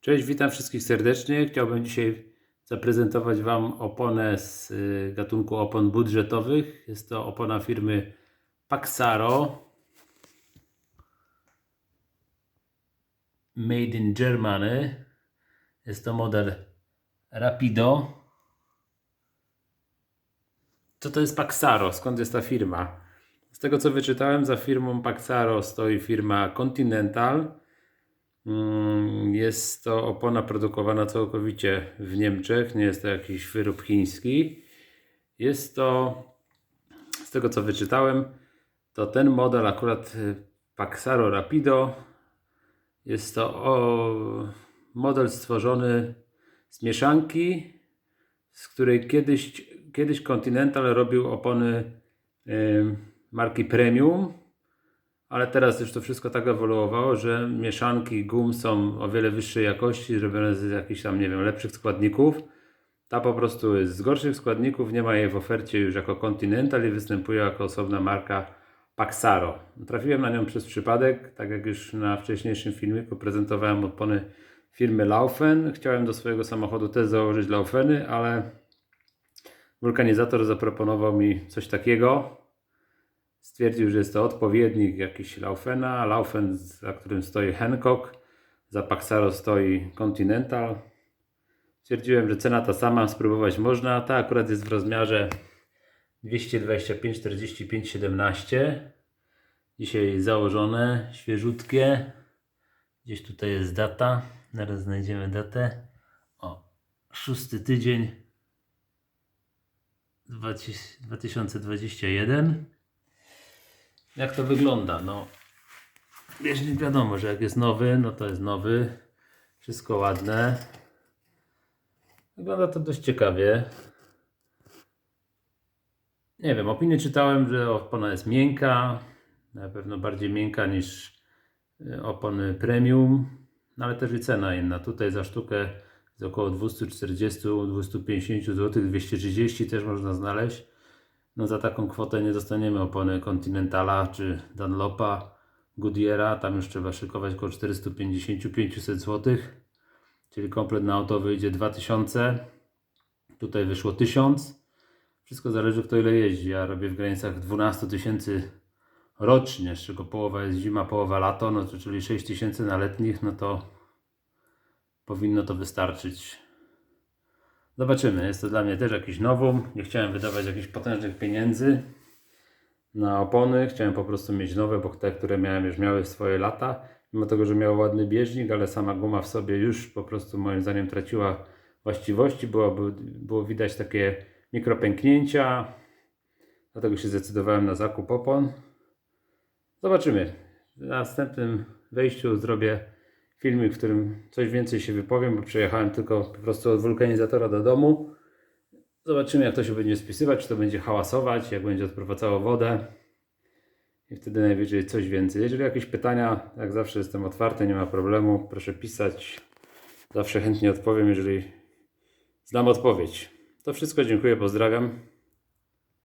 Cześć, witam wszystkich serdecznie. Chciałbym dzisiaj zaprezentować Wam oponę z y, gatunku opon budżetowych. Jest to opona firmy Paxaro. Made in Germany. Jest to model Rapido. Co to jest Paxaro? Skąd jest ta firma? Z tego co wyczytałem, za firmą Paxaro stoi firma Continental. Mm, Jest to opona produkowana całkowicie w Niemczech, nie jest to jakiś wyrób chiński. Jest to, z tego co wyczytałem, to ten model akurat y, Paxaro Rapido jest to o, model stworzony z mieszanki, z której kiedyś, kiedyś Continental robił opony y, marki Premium, ale teraz już to wszystko tak ewoluowało, że mieszanki gum są o wiele wyższej jakości, zrobione z jakichś tam, nie wiem, lepszych składników. Ta po prostu jest z gorszych składników, nie ma jej w ofercie już jako Continental i występuje jako osobna marka Paxaro. Trafiłem na nią przez przypadek, tak jak już na wcześniejszym filmiku prezentowałem opony firmy Laufen. Chciałem do swojego samochodu też założyć Laufeny, ale wulkanizator zaproponował mi coś takiego. Stwierdził, że jest to odpowiednik jakiś Laufena. Laufen, za którym stoi Hancock, za Paxaro stoi Continental. Stwierdziłem, że cena ta sama, spróbować można. Ta akurat jest w rozmiarze 225 45 17. Dzisiaj założone, świeżutkie. Gdzieś tutaj jest data. Zaraz znajdziemy datę. O, szósty tydzień 20- 2021. Jak to wygląda? No, bieżnik wiadomo, że jak jest nowy, no to jest nowy. Wszystko ładne. Wygląda to dość ciekawie. Nie wiem, opinię czytałem, że opona jest miękka. Na pewno bardziej miękka niż y, opony premium. No ale też i cena inna. Tutaj za sztukę jest około 240-250 zł, 230 też można znaleźć. No za taką kwotę nie dostaniemy opony Continentala czy Dunlopa, Goodyeara. Tam już trzeba szykować około 450-500 zł. Czyli komplet na auto wyjdzie 2000. Tutaj wyszło 1000. Wszystko zależy kto ile jeździ. Ja robię w granicach 12 tysięcy rocznie, z czego połowa jest zima, połowa lato, no to czyli 6 tysięcy na letnich, no to powinno to wystarczyć. Zobaczymy. Jest to dla mnie też jakiś nowum. Nie chciałem wydawać jakichś potężnych pieniędzy na opony. Chciałem po prostu mieć nowe, bo te, które miałem, już miały swoje lata. Mimo tego, że miało ładny bieżnik, ale sama guma w sobie już po prostu moim zdaniem traciła właściwości. Było, było widać takie mikropęknięcia. Dlatego się zdecydowałem na zakup opon. Zobaczymy. W następnym wejściu zrobię filmik, w którym coś więcej się wypowiem, bo przejechałem tylko po prostu od wulkanizatora do domu. Zobaczymy, jak to się będzie spisywać, czy to będzie hałasować, jak będzie odprowadzało wodę. I wtedy najwyżej coś więcej. Jeżeli jakieś pytania, jak zawsze jestem otwarty, nie ma problemu. Proszę pisać. Zawsze chętnie odpowiem, jeżeli znam odpowiedź. To wszystko. Dziękuję, pozdrawiam.